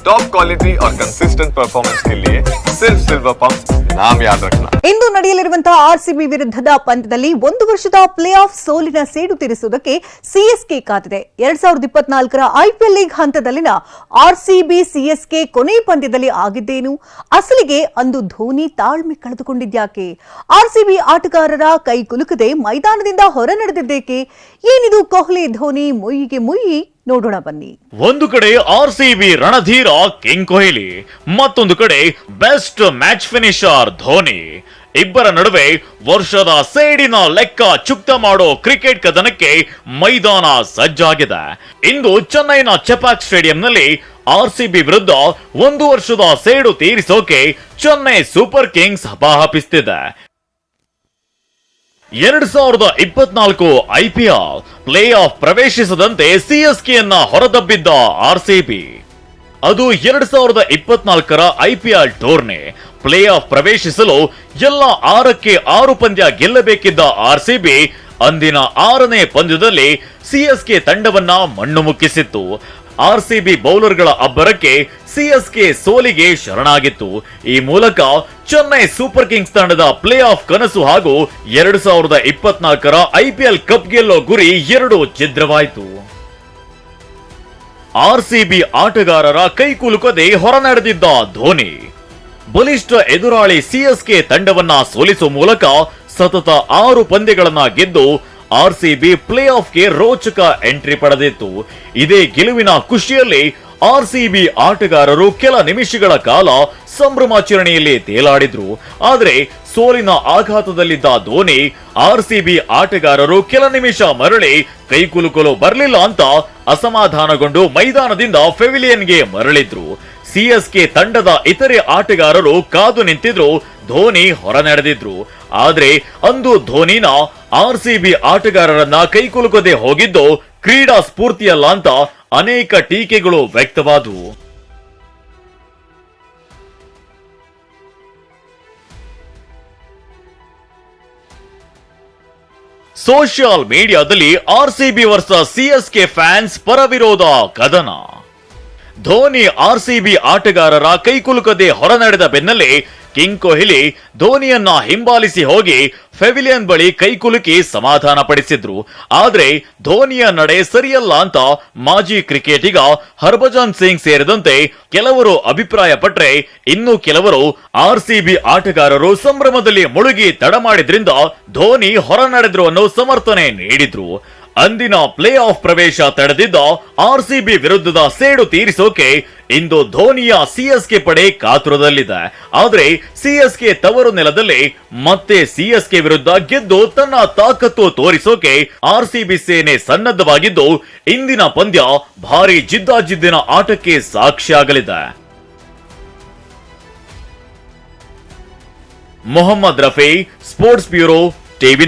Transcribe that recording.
Top quality और consistent performance के लिए सिर्फ सिल्वर पंप नाम याद रखना ಇಂದು ನಡೆಯಲಿರುವಂತಹ ಆರ್ಸಿಬಿ ವಿರುದ್ಧದ ಪಂದ್ಯದಲ್ಲಿ ಒಂದು ವರ್ಷದ ಪ್ಲೇ ಆಫ್ ಸೋಲಿನ ಸೇಡು ತೀರಿಸುವುದಕ್ಕೆ ಸಿಎಸ್ಕೆ ಕಾದಿದೆ ಎರಡ್ ಸಾವಿರದ ಇಪ್ಪತ್ನಾಲ್ಕರ ಐಪಿಎಲ್ ಲೀಗ್ ಹಂತದಲ್ಲಿನ ಆರ್ಸಿಬಿ ಸಿಎಸ್ಕೆ ಕೊನೆ ಪಂದ್ಯದಲ್ಲಿ ಆಗಿದ್ದೇನು ಅಸಲಿಗೆ ಅಂದು ಧೋನಿ ತಾಳ್ಮೆ ಕಳೆದುಕೊಂಡಿದ್ಯಾಕೆ ಆರ್ಸಿಬಿ ಆಟಗಾರರ ಕೈ ಕುಲುಕದೆ ಮೈದಾನದಿಂದ ಹೊರ ನಡೆದಿದ್ದೇಕೆ ಏನಿದು ಕೊಹ್ಲಿ ಧೋನಿ ಮುಯ್ಯಿಗೆ ಮುಯ್ಯಿ ನೋಡೋಣ ಬನ್ನಿ. ಒಂದು ಕಡೆ ಆರ್ ಸಿ ಬಿ ರಣಧೀರ ಕಿಂಗ್ ಕೊಹ್ಲಿ, ಮತ್ತೊಂದು ಕಡೆ ಬೆಸ್ಟ್ ಮ್ಯಾಚ್ ಫಿನಿಷರ್ ಧೋನಿ. ಇಬ್ಬರ ನಡುವೆ ವರ್ಷದ ಸೇಡಿನ ಲೆಕ್ಕ ಚುಕ್ತ ಮಾಡೋ ಕ್ರಿಕೆಟ್ ಕದನಕ್ಕೆ ಮೈದಾನ ಸಜ್ಜಾಗಿದೆ. ಇಂದು ಚೆನ್ನೈನ ಚೆಪಾಕ್ ಸ್ಟೇಡಿಯಂನಲ್ಲಿ ಆರ್ ಸಿ ಬಿ ವಿರುದ್ಧ ಒಂದು ವರ್ಷದ ಸೇಡು ತೀರಿಸೋಕೆ ಚೆನ್ನೈ ಸೂಪರ್ ಕಿಂಗ್ಸ್ ಹಪಾಹಪಿಸ್ತಿದೆ. ಎರಡ್ ಸಾವಿರದ ಇಪ್ಪತ್ನಾಲ್ಕು ಐಪಿಎಲ್ ಪ್ಲೇ ಆಫ್ ಪ್ರವೇಶಿಸದಂತೆ ಸಿಎಸ್ಕೆಯನ್ನ ಹೊರದಬ್ಬಿದ್ದ ಆರ್ಸಿಬಿ. ಅದು ಎರಡ್ ಸಾವಿರದ ಇಪ್ಪತ್ನಾಲ್ಕರ ಐಪಿಎಲ್ ಟೂರ್ನಿ. ಪ್ಲೇ ಆಫ್ ಪ್ರವೇಶಿಸಲು ಎಲ್ಲ ಆರಕ್ಕೆ ಆರು ಪಂದ್ಯ ಗೆಲ್ಲಬೇಕಿದ್ದ ಆರ್ಸಿಬಿ ಅಂದಿನ ಆರನೇ ಪಂದ್ಯದಲ್ಲಿ ಸಿಎಸ್ಕೆ ತಂಡವನ್ನ ಮಣ್ಣು ಮುಕ್ಕಿಸಿತ್ತು. ಆರ್ಸಿಬಿ ಬೌಲರ್ಗಳ ಅಬ್ಬರಕ್ಕೆ ಸಿಎಸ್ಕೆ ಸೋಲಿಗೆ ಶರಣಾಗಿತ್ತು. ಈ ಮೂಲಕ ಚೆನ್ನೈ ಸೂಪರ್ ಕಿಂಗ್ಸ್ ತಂಡದ ಪ್ಲೇ ಆಫ್ ಕನಸು ಹಾಗೂ ಎರಡು ಸಾವಿರದ ಇಪ್ಪತ್ನಾಲ್ಕರ ಐಪಿಎಲ್ ಕಪ್ ಗೆಲ್ಲೋ ಗುರಿ ಎರಡು ಛಿದ್ರವಾಯಿತು. ಆರ್ಸಿಬಿ ಆಟಗಾರರ ಕೈಕುಲುಕದೆ ಹೊರನಡೆದಿದ್ದ ಧೋನಿ. ಬಲಿಷ್ಠ ಎದುರಾಳಿ ಸಿಎಸ್ಕೆ ತಂಡವನ್ನ ಸೋಲಿಸುವ ಮೂಲಕ ಸತತ ಆರು ಪಂದ್ಯಗಳನ್ನ ಗೆದ್ದು ಆರ್ಸಿಬಿ ಪ್ಲೇ ಆಫ್ಗೆ ರೋಚಕ ಎಂಟ್ರಿ ಪಡೆದಿತ್ತು. ಇದೇ ಗೆಲುವಿನ ಖುಷಿಯಲ್ಲಿ ಆರ್ಸಿಬಿ ಆಟಗಾರರು ಕೆಲ ನಿಮಿಷಗಳ ಕಾಲ ಸಂಭ್ರಮಾಚರಣೆಯಲ್ಲಿ ತೇಲಾಡಿದ್ರು. ಆದರೆ ಸೋಲಿನ ಆಘಾತದಲ್ಲಿದ್ದ ಧೋನಿ, ಆರ್ಸಿಬಿ ಆಟಗಾರರು ಕೆಲ ನಿಮಿಷ ಮರಳಿ ಕೈಕುಲುಕಲು ಬರಲಿಲ್ಲ ಅಂತ ಅಸಮಾಧಾನಗೊಂಡು ಮೈದಾನದಿಂದ ಫೆವಿಲಿಯನ್ಗೆ ಮರಳಿದ್ರು. ಸಿಎಸ್ಕೆ ತಂಡದ ಇತರೆ ಆಟಗಾರರು ಕಾದು ನಿಂತಿದ್ರು, ಧೋನಿ ಹೊರ ನಡೆದಿದ್ರು ಆದ್ರೆ ಅಂದು ಧೋನಿನ ಆರ್ ಆರ್ಸಿಬಿ ಆಟಗಾರರನ್ನ ಕೈಕುಲುಕದೆ ಹೋಗಿದ್ದು ಕ್ರೀಡಾ ಸ್ಫೂರ್ತಿಯಲ್ಲ ಅಂತ ಅನೇಕ ಟೀಕೆಗಳು ವ್ಯಕ್ತವಾದವು. ಸೋಷಿಯಲ್ ಮೀಡಿಯಾದಲ್ಲಿ R RCB versus CSK fans ಪರವಿರೋಧ ಕದನ. ಧೋನಿ ಆರ್ಸಿಬಿ ಆಟಗಾರರ ಕೈಕುಲುಕದೆ ಹೊರನಡೆದ ಬೆನ್ನಲ್ಲೇ ಕಿಂಗ್ ಕೊಹ್ಲಿ ಧೋನಿಯನ್ನ ಹಿಂಬಾಲಿಸಿ ಹೋಗಿ ಫೆವಿಲಿಯನ್ ಬಳಿ ಕೈಕುಲುಕಿ ಸಮಾಧಾನ ಪಡಿಸಿದ್ರು. ಆದ್ರೆ ಧೋನಿಯ ನಡೆ ಸರಿಯಲ್ಲ ಅಂತ ಮಾಜಿ ಕ್ರಿಕೆಟಿಗ ಹರ್ಭಜನ್ ಸಿಂಗ್ ಸೇರಿದಂತೆ ಕೆಲವರು ಅಭಿಪ್ರಾಯ ಪಟ್ರೆ ಇನ್ನು ಕೆಲವರು ಆರ್ಸಿಬಿ ಆಟಗಾರರು ಸಂಭ್ರಮದಲ್ಲಿ ಮುಳುಗಿ ತಡ ಮಾಡಿದ್ರಿಂದ ಧೋನಿ ಹೊರನಡೆದ್ರು ಅನ್ನೋ ಸಮರ್ಥನೆ ನೀಡಿದ್ರು. ಅಂದಿನ ಪ್ಲೇ ಆಫ್ ಪ್ರವೇಶ ತಡೆದಿದ್ದ ಆರ್ಸಿಬಿ ವಿರುದ್ಧದ ಸೇಡು ತೀರಿಸೋಕೆ ಇಂದು ಧೋನಿಯ ಸಿಎಸ್ಕೆ ಪಡೆ ಕಾತುರದಲ್ಲಿದೆ. ಆದ್ರೆ ಸಿಎಸ್ಕೆ ತವರು ನೆಲದಲ್ಲಿ ಮತ್ತೆ ಸಿಎಸ್ಕೆ ವಿರುದ್ಧ ಗೆದ್ದು ತನ್ನ ತಾಕತ್ತು ತೋರಿಸೋಕೆ ಆರ್ಸಿಬಿ ಸೇನೆ ಸನ್ನದ್ಧವಾಗಿದ್ದು ಇಂದಿನ ಪಂದ್ಯ ಭಾರಿ ಜಿದ್ದಾಜಿದ್ದಿನ ಆಟಕ್ಕೆ ಸಾಕ್ಷಿಯಾಗಲಿದೆ. Mohammed Rafi, sports bureau TV